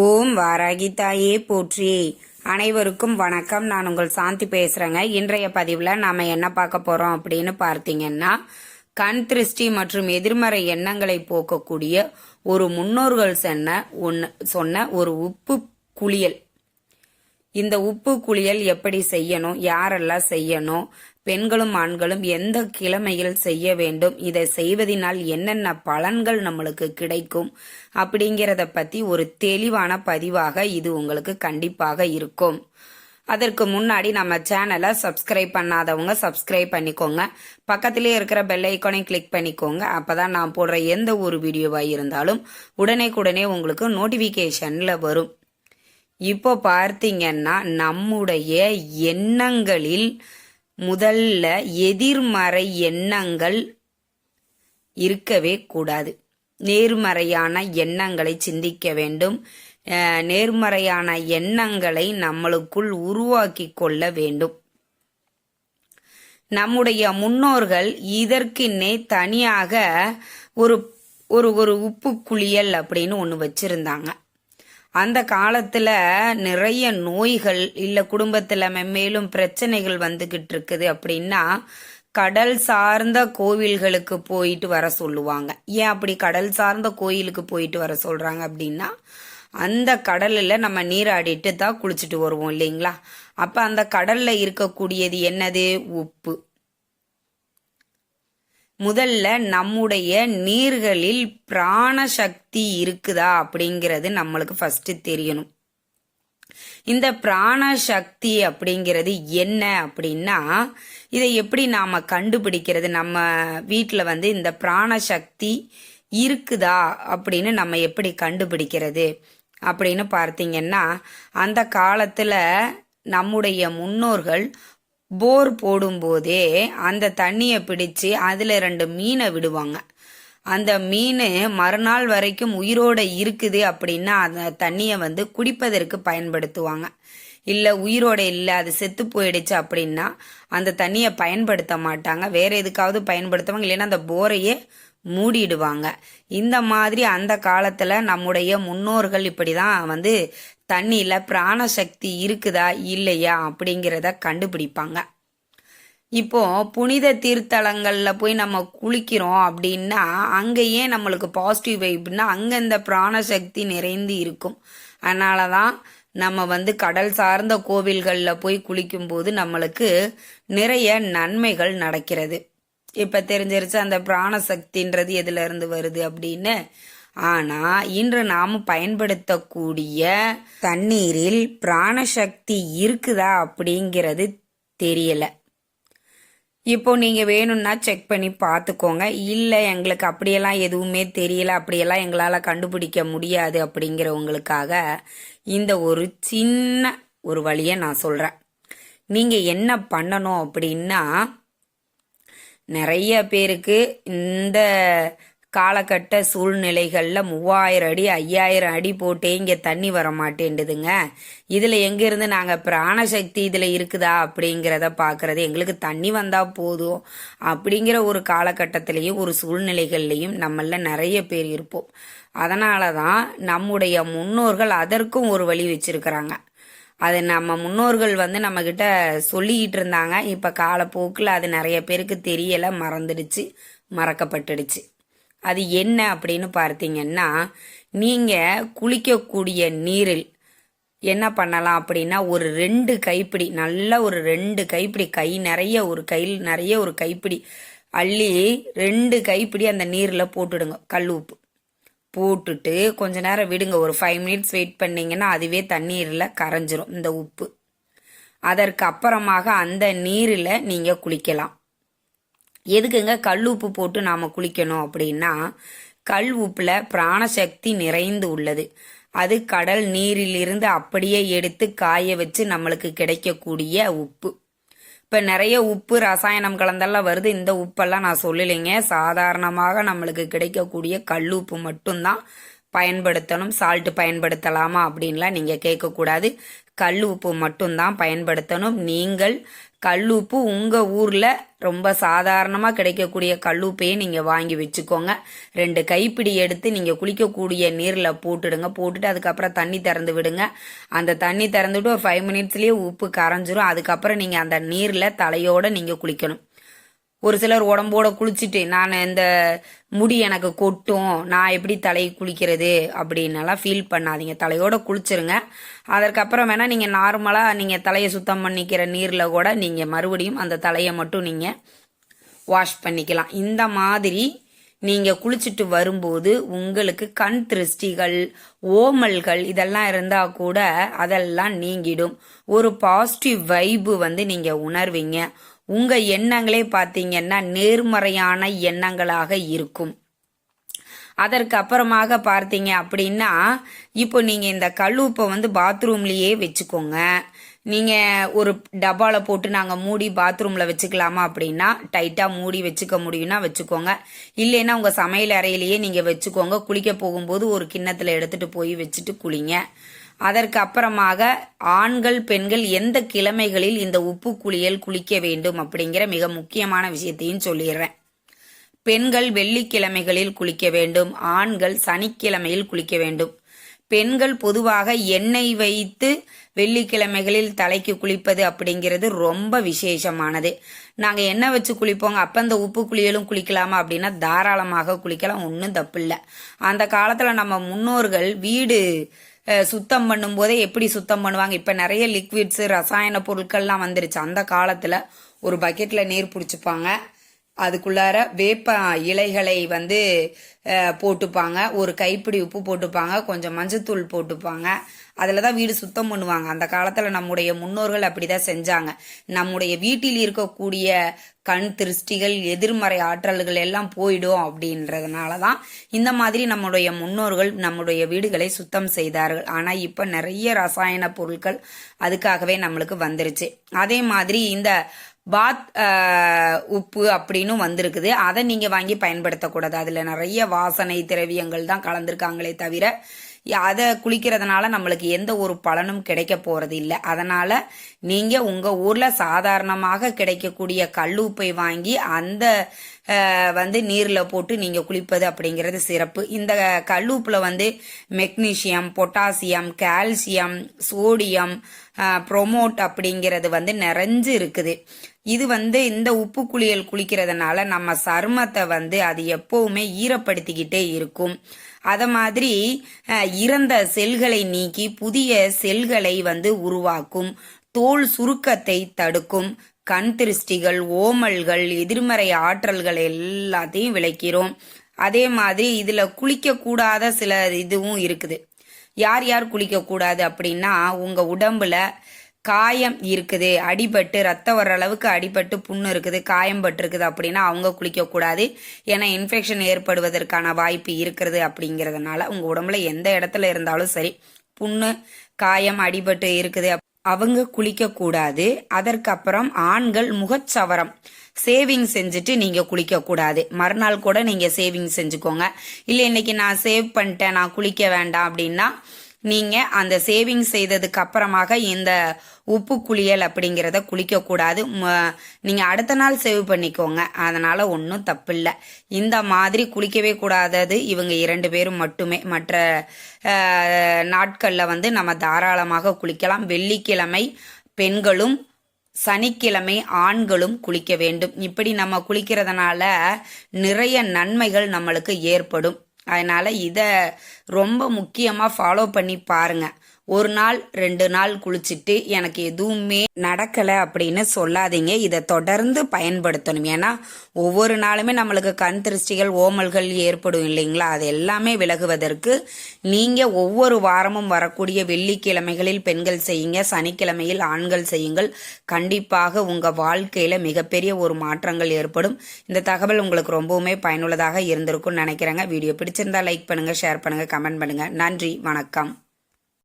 ஓம் வாராகி தாயே போற்றி. அனைவருக்கும் வணக்கம். நான் உங்கள் சாந்தி பேசுறேங்க. இன்றைய பதிவில் நாம என்ன பார்க்க போறோம் அப்படின்னு பார்த்தீங்கன்னா கண் திருஷ்டி மற்றும் எதிர்மறை எண்ணங்களை போக்கக்கூடிய ஒரு முன்னோர்கள் சொன்ன ஒன்று சொன்ன ஒரு உப்பு குளியல். இந்த உப்பு குளியல் எப்படி செய்யணும்? யாரெல்லாம் செய்யணும்? பெண்களும் ஆண்களும் எந்த கிழமையில் செய்ய வேண்டும் இதை செய்வதனால் என்னென்ன பலன்கள் நம்மளுக்கு கிடைக்கும் அப்படிங்கிறத பத்தி ஒரு தெளிவான பதிவாக இது உங்களுக்கு கண்டிப்பாக இருக்கும். அதற்கு முன்னாடி நம்ம சேனலை சப்ஸ்கிரைப் பண்ணாதவங்க சப்ஸ்கிரைப் பண்ணிக்கோங்க. பக்கத்திலே இருக்கிற பெல் ஐக்கானை கிளிக் பண்ணிக்கோங்க. அப்போதான் நான் போடுற எந்த ஒரு வீடியோவாக இருந்தாலும் உடனே உங்களுக்கு நோட்டிஃபிகேஷனில் வரும். இப்போ பார்த்தீங்கன்னா நம்முடைய எண்ணங்களில் முதல்ல எதிர்மறை எண்ணங்கள் இருக்கவே கூடாது. நேர்மறையான எண்ணங்களை சிந்திக்க வேண்டும். நேர்மறையான எண்ணங்களை நம்மளுக்குள் உருவாக்கி கொள்ள வேண்டும். நம்முடைய முன்னோர்கள் இதற்குன்னே தனியாக ஒரு ஒரு ஒரு உப்பு குளியல் அப்படின்னு ஒன்று வச்சிருந்தாங்க. அந்த காலத்துல நிறைய நோய்கள் இல்ல குடும்பத்துல மென்மேலும் பிரச்சனைகள் வந்துகிட்டு இருக்குது அப்படின்னா கடல் சார்ந்த கோவில்களுக்கு போயிட்டு வர சொல்லுவாங்க. ஏன் அப்படி கடல் சார்ந்த கோயிலுக்கு போயிட்டு வர சொல்றாங்க அப்படின்னா அந்த கடல்ல நம்ம நீராடிட்டு தான் குளிச்சுட்டு வருவோம் இல்லைங்களா? அப்ப அந்த கடல்ல இருக்கக்கூடியது என்னது? உப்பு. முதல்ல நம்முடைய நீர்களில் பிராண சக்தி இருக்குதா அப்படிங்கிறது நம்மளுக்கு ஃபர்ஸ்ட் தெரியணும். இந்த பிராண சக்தி அப்படிங்கிறது என்ன அப்படின்னா இதை எப்படி நாம கண்டுபிடிக்கிறது? நம்ம வீட்டில் வந்து இந்த பிராண சக்தி இருக்குதா அப்படின்னு நம்ம எப்படி கண்டுபிடிக்கிறது? அப்படின்னு பார்த்தீங்கன்னா அந்த காலத்துல நம்முடைய முன்னோர்கள் போர் போடும்போதே அந்த தண்ணியை பிடிச்சு அதில் ரெண்டு மீனை விடுவாங்க. அந்த மீன் மறுநாள் வரைக்கும் உயிரோட இருக்குது அப்படின்னா அந்த தண்ணியை வந்து குடிப்பதற்கு பயன்படுத்துவாங்க. இல்லை உயிரோட இல்லை அது செத்து போயிடுச்சு அப்படின்னா அந்த தண்ணியை பயன்படுத்த மாட்டாங்க. வேற எதுக்காவது பயன்படுத்துவாங்க. இல்லைன்னா அந்த போரையே மூடிடுவாங்க. இந்த மாதிரி அந்த காலத்தில் நம்முடைய முன்னோர்கள் இப்படி தான் வந்து தண்ணியில் பிராணசக்தி இருக்குதா இல்லையா அப்படிங்கிறத கண்டுபிடிப்பாங்க. இப்போ புனித தீர்த்தலங்களில் போய் நம்ம குளிக்கிறோம் அப்படின்னா அங்கேயே நம்மளுக்கு பாசிட்டிவ் வைப்னா அங்கே இந்த பிராணசக்தி நிறைந்து இருக்கும். அதனாலதான் நம்ம வந்து கடல் சார்ந்த கோவில்களில் போய் குளிக்கும்போது நம்மளுக்கு நிறைய நன்மைகள் நடக்கிறது. இப்போ தெரிஞ்சிருச்சு அந்த பிராணசக்தின்றது எதுலேருந்து வருது அப்படின்னு ஆனா இன்று நாம பயன்படுத்தக்கூடிய தண்ணீரில் பிராணசக்தி இருக்குதா அப்படிங்கிறது தெரியல. இப்போ நீங்க வேணும்னா செக் பண்ணி பார்த்துக்கோங்க. இல்லை எங்களுக்கு அப்படியெல்லாம் எதுவுமே தெரியல. அப்படியெல்லாம் எங்களால் கண்டுபிடிக்க முடியாது அப்படிங்கிறவங்களுக்காக இந்த ஒரு சின்ன ஒரு வழியை நான் சொல்றேன். நீங்க என்ன பண்ணணும் அப்படின்னா நிறைய பேருக்கு இந்த காலகட்ட சூழ்நிலைகளில் மூவாயிரம் அடி ஐயாயிரம் அடி போட்டே இங்கே தண்ணி வர மாட்டேன்டுதுங்க. இதில் எங்கேருந்து நாங்கள் பிராணசக்தி இதில் இருக்குதா அப்படிங்கிறத பார்க்குறது எங்களுக்கு தண்ணி வந்தால் போதும் அப்படிங்கிற ஒரு காலகட்டத்திலையும் ஒரு சூழ்நிலைகள்லையும் நம்மள நிறைய பேர் இருப்போம். அதனால தான் நம்முடைய முன்னோர்கள் அதற்கும் ஒரு வழி வச்சிருக்கிறாங்க. அது நம்ம முன்னோர்கள் வந்து நம்மக்கிட்ட சொல்லிக்கிட்டு இருந்தாங்க. இப்போ காலப்போக்கில் அது நிறைய பேருக்கு தெரியலை மறந்துடுச்சு மறக்கப்பட்டுடுச்சு. அது என்ன அப்படின்னு பார்த்தீங்கன்னா நீங்கள் குளிக்கக்கூடிய நீரில் என்ன பண்ணலாம் அப்படின்னா ஒரு ரெண்டு கைப்பிடி நல்ல ஒரு ரெண்டு கைப்பிடி கை நிறைய ஒரு கையில் நிறைய ஒரு கைப்பிடி அள்ளி ரெண்டு கைப்பிடி அந்த நீரில் போட்டுடுங்க கல் உப்பு. போட்டுட்டு கொஞ்ச நேரம் விடுங்க ஒரு ஃபைவ் மினிட்ஸ் வெயிட் பண்ணிங்கன்னா அதுவே தண்ணீரில் கரைஞ்சிரும் இந்த உப்பு. அதற்கு அப்புறமாக அந்த நீரில் நீங்கள் குளிக்கலாம். எதுக்குங்க கல் உப்பு போட்டு நாம் குளிக்கணும் அப்படின்னா கல் உப்பில் பிராணசக்தி நிறைந்து உள்ளது. அது கடல் நீரிலிருந்து அப்படியே எடுத்து காய வச்சு நம்மளுக்கு கிடைக்கக்கூடிய உப்பு. இப்போ நிறைய உப்பு ரசாயனம் கலந்தெல்லாம் வருது. இந்த உப்பெல்லாம் நான் சொல்லலைங்க. சாதாரணமாக நம்மளுக்கு கிடைக்கக்கூடிய கல் உப்பு மட்டும்தான். பயன்படுத்தணும் சால்ட்டு பயன்படுத்தலாமா அப்படின்லாம் நீங்கள் கேட்கக்கூடாது. கல் உப்பு மட்டும்தான் பயன்படுத்தணும். நீங்கள் கல்லுப்பு உங்கள் ஊரில் ரொம்ப சாதாரணமாக கிடைக்கக்கூடிய கல்லுப்பையே நீங்கள் வாங்கி வச்சுக்கோங்க. ரெண்டு கைப்பிடி எடுத்து நீங்கள் குளிக்கக்கூடிய நீரில் போட்டுடுங்க. போட்டுட்டு அதுக்கப்புறம் தண்ணி திறந்து விடுங்க. அந்த தண்ணி திறந்துட்டு ஒரு ஃபைவ் மினிட்ஸ்லேயே உப்பு கரைஞ்சிரும். அதுக்கப்புறம் நீங்கள் அந்த நீரில் தலையோடு நீங்கள் குளிக்கணும். ஒரு சிலர் உடம்போட குளிச்சுட்டு நான் இந்த முடி எனக்கு கொட்டும் நான் எப்படி தலையை குளிக்கிறது? அப்படின்னலாம் ஃபீல் பண்ணாதீங்க. தலையோட குளிச்சிருங்க. அதற்கப்புறம் வேணால் நீங்கள் நார்மலாக நீங்கள் தலையை சுத்தம் பண்ணிக்கிற நீரில் கூட நீங்கள் மறுபடியும் அந்த தலையை மட்டும் நீங்கள் வாஷ் பண்ணிக்கலாம். இந்த மாதிரி நீங்கள் குளிச்சுட்டு வரும்போது உங்களுக்கு கண் திருஷ்டிகள் ஓமல்கள் இதெல்லாம் இருந்தால் கூட அதெல்லாம் நீங்கிடும். ஒரு பாசிட்டிவ் வைபு வந்து நீங்கள் உணர்வீங்க. உங்க எண்ணங்களே பார்த்தீங்கன்னா நேர்மறையான எண்ணங்களாக இருக்கும். அதற்கு அப்புறமாக பார்த்தீங்க அப்படின்னா இப்போ நீங்கள் இந்த கல்லூப்பை வந்து பாத்ரூம்லேயே வச்சுக்கோங்க. நீங்கள் ஒரு டப்பாவில் போட்டு நாங்கள் மூடி பாத்ரூமில் வச்சுக்கலாமா அப்படின்னா டைட்டாக மூடி வச்சுக்க முடியும்னா வச்சுக்கோங்க. இல்லைன்னா உங்கள் சமையல் அறையிலேயே நீங்கள் வச்சுக்கோங்க. குளிக்க போகும்போது ஒரு கிண்ணத்தில் எடுத்துகிட்டு போய் வச்சுட்டு குளிங்க. அதற்கு அப்புறமாக ஆண்கள் பெண்கள் எந்த கிழமைகளில் இந்த உப்பு குளியல் குளிக்க வேண்டும் அப்படிங்கிற மிக முக்கியமான விஷயத்தையும் சொல்லிடுறேன். பெண்கள் வெள்ளிக்கிழமைகளில் குளிக்க வேண்டும் ஆண்கள் சனிக்கிழமையில் குளிக்க வேண்டும். பெண்கள் பொதுவாக எண்ணெய் வைத்து வெள்ளிக்கிழமைகளில் தலைக்கு குளிப்பது அப்படிங்கிறது ரொம்ப விசேஷமானது. நாங்கள் எண்ணெய் வச்சு குளிப்போங்க அப்போ இந்த உப்பு குளியலும் குளிக்கலாமா அப்படின்னா தாராளமாக குளிக்கலாம் ஒன்றும் தப்பு இல்லை அந்த காலத்தில் நம்ம முன்னோர்கள் வீடு சுத்தம் பண்ணும்போதே எப்படி சுத்தம் பண்ணுவாங்க? இப்போ நிறைய லிக்விட்ஸு ரசாயன பொருட்கள்லாம் வந்துருச்சு. அந்த காலத்தில் ஒரு பக்கெட்டில் நீர் பிடிச்சிப்பாங்க. அதுக்குள்ளார வேப்ப இலைகளை வந்து போட்டுப்பாங்க. ஒரு கைப்பிடி உப்பு போட்டுப்பாங்க. கொஞ்சம் மஞ்சத்தூள் போட்டுப்பாங்க. அதில் தான் வீடு சுத்தம் பண்ணுவாங்க. அந்த காலத்தில் நம்முடைய முன்னோர்கள் அப்படி தான் செஞ்சாங்க. நம்முடைய வீட்டில் இருக்கக்கூடிய கண் திருஷ்டிகள் எதிர்மறை ஆற்றல்கள் எல்லாம் போயிடும் அப்படின்றதுனால தான் இந்த மாதிரி நம்முடைய முன்னோர்கள் நம்முடைய வீடுகளை சுத்தம் செய்தார்கள். ஆனால் இப்போ நிறைய ரசாயன பொருட்கள் அதுக்காகவே நம்மளுக்கு வந்துருச்சு. அதே மாதிரி இந்த பாத் உப்பு அப்படின்னு வந்திருக்குது. அதை நீங்கள் வாங்கி பயன்படுத்தக்கூடாது. அதில் நிறைய வாசனை திரவியங்கள் தான் கலந்துருக்காங்களே தவிர அதை குளிக்கிறதுனால நம்மளுக்கு எந்த ஒரு பலனும் கிடைக்க போகிறது இல்லை. அதனால் நீங்கள் உங்கள் ஊரில் சாதாரணமாக கிடைக்கக்கூடிய கல்லுப்பை வாங்கி அந்த வந்து நீரில் போட்டு நீங்கள் குளிப்பது அப்படிங்கிறது சிறப்பு. இந்த கல்லூப்பில் வந்து magnesium potassium calcium sodium promote அப்படிங்கிறது வந்து நிறைஞ்சு இருக்குது. இது வந்து இந்த உப்பு குளியல் குளிக்கிறதுனால நம்ம சருமத்தை வந்து அது எப்பவுமே ஈரப்படுத்திக்கிட்டே இருக்கும். அத மாதிரி இறந்த செல்களை நீக்கி புதிய செல்களை வந்து உருவாக்கும். தோல் சுருக்கத்தை தடுக்கும். கண் திருஷ்டிகள் ஓமல்கள் எதிர்மறை ஆற்றல்கள் எல்லாத்தையும் விளக்கிறோம். அதே மாதிரி இதுல குளிக்க கூடாத சில இதுவும் இருக்குது. யார் யார் குளிக்க கூடாது அப்படின்னா உங்க உடம்புல காயம் இருக்குது அடிபட்டு ரத்தம் வர்ற அளவுக்கு அடிபட்டு புண்ணு இருக்குது காயம் பட்டிருக்குது அப்படின்னா அவங்க குளிக்கக்கூடாது. ஏன்னா இன்ஃபெக்ஷன் ஏற்படுவதற்கான வாய்ப்பு இருக்கிறது அப்படிங்கிறதுனால உங்கள் உடம்புல எந்த இடத்துல இருந்தாலும் சரி புண்ணு காயம் அடிபட்டு இருக்குது அவங்க குளிக்கக்கூடாது. அதற்கப்புறம் ஆண்கள் முகச்சவரம். சேவிங் செஞ்சுட்டு நீங்க குளிக்க கூடாது மறுநாள் கூட நீங்க சேவிங் செஞ்சுக்கோங்க. இல்லை இன்னைக்கு நான் சேவ் பண்ணிட்டேன் நான் குளிக்க வேண்டாம் அப்படின்னா நீங்கள் அந்த சேவிங் செய்ததுக்கு அப்புறமாக இந்த உப்பு குளியல் அப்படிங்கிறத குளிக்கக்கூடாது. நீங்கள் அடுத்த நாள் சேவ் பண்ணிக்கோங்க. அதனால் ஒன்றும் தப்பு இல்லை இந்த மாதிரி குளிக்கவே கூடாதது இவங்க இரண்டு பேரும் மட்டுமே. மற்ற நாட்களில் வந்து நம்ம தாராளமாக குளிக்கலாம். வெள்ளிக்கிழமை பெண்களும் சனிக்கிழமை ஆண்களும் குளிக்க வேண்டும். இப்படி நம்ம குளிக்கிறதுனால நிறைய நன்மைகள் நம்மளுக்கு ஏற்படும். அதனால் இதை ரொம்ப முக்கியமாக ஃபாலோ பண்ணி பாருங்கள் ஒரு நாள் ரெண்டு நாள் குளிச்சுட்டு எனக்கு எதுவுமே நடக்கலை அப்படின்னு சொல்லாதீங்க. இதை தொடர்ந்து பயன்படுத்தணும். ஏன்னா ஒவ்வொரு நாளுமே நம்மளுக்கு கண் திருஷ்டிகள் ஓமல்கள் ஏற்படும் இல்லைங்களா? அது எல்லாமே விலகுவதற்கு நீங்கள் ஒவ்வொரு வாரமும் வரக்கூடிய வெள்ளிக்கிழமைகளில் பெண்கள் செய்யுங்க சனிக்கிழமையில் ஆண்கள் செய்யுங்கள். கண்டிப்பாக உங்கள் வாழ்க்கையில் மிகப்பெரிய ஒரு மாற்றங்கள் ஏற்படும். இந்த தகவல் உங்களுக்கு ரொம்பவுமே பயனுள்ளதாக இருந்திருக்கும்னு நினைக்கிறேங்க. வீடியோ பிடிச்சிருந்தா லைக் பண்ணுங்கள் ஷேர் பண்ணுங்கள் கமெண்ட் பண்ணுங்கள் நன்றி வணக்கம்.